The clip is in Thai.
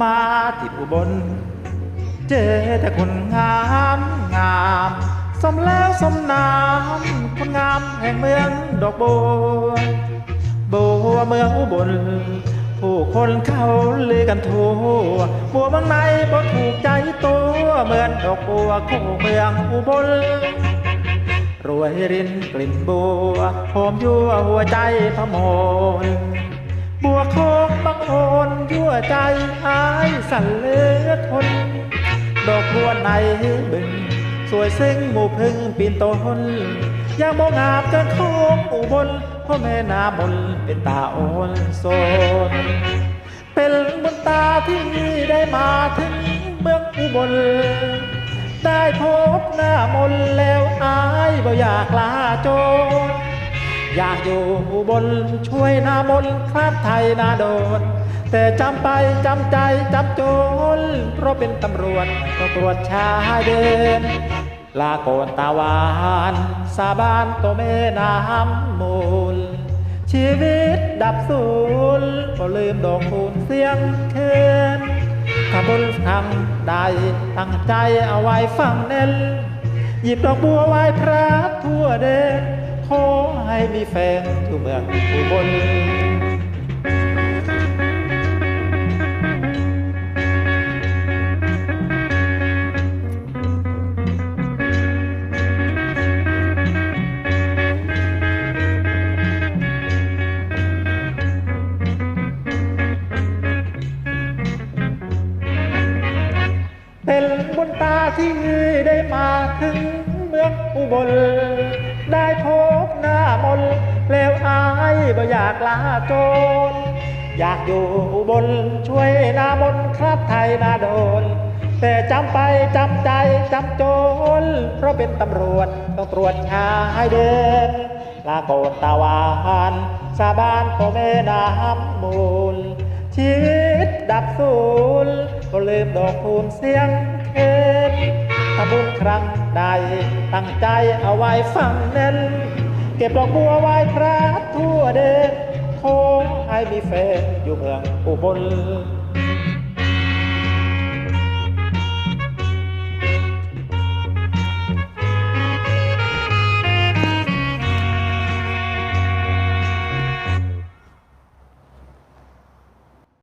มาติดอุบล เจอแต่คนงามงามสมแล้วสมนามคนงามแห่งเมืองดอกบัวบัวเมืองอุบลผู้คนเขาเลือกันทั่วบัวเมืองในบ่ถูกใจตัวเหมือนดอกบัวคู่เมืองอุบลรวยรินกลิ่นบัวหอมยั่วหัวใจพะมนบัวโคงบังโอน ใจอายสั่นเลือทน ดอกบัวในบึง สวยซึ้งหมู่พึ่งปีนต้นยางมองงามเกินโค้งอุบลพ่อแม่นามนเป็นตาโอนโซนเป็นบุญตาที่ได้มาถึงเมืองอุบล ได้พบหน้ามนแล้วอายบ่อยากลาโจรอยากอยู่อุบลช่วยหน้ามนคลาดไทยนาโดน แต่จำไปจำใจจำจรเพราะเป็นตำรวจต้องตรวจชายเดิน ลาโกนตาวาน สาบานตัวแม่น้ำมูล ชีวิตดับสูญก็ลืมดอกคูณเสียงเคนถ้าบนทำใดตั้งใจเอาไว้ฟังเน้นหยิบดอกบัวไหว้พระทั่วเดนขอให้มีแฟนอยู่เมืองอุบลเป็น ได้มาถึงเมืองอุบล ได้พบหน้ามนแล้วอายบ่อยากลาโจรอยากอยู่อุบลช่วยหน้ามนครับไทยนาโดน แต่จำไปจำใจจำโจรเพราะเป็นตำรวจต้องตรวจชายเดินลาโกนตาวานสาบานพ่อแม่น้ำมูล ชีวิตดับสูญก็ลืมดอกคูณเสียงเค ทำบุญครั้งใด ตั้งใจเอาไว้ฟังเน้น เก็บดอกบัวไว้พระทั่วเดชคงให้มีแฟนอยู่เมืองอุบล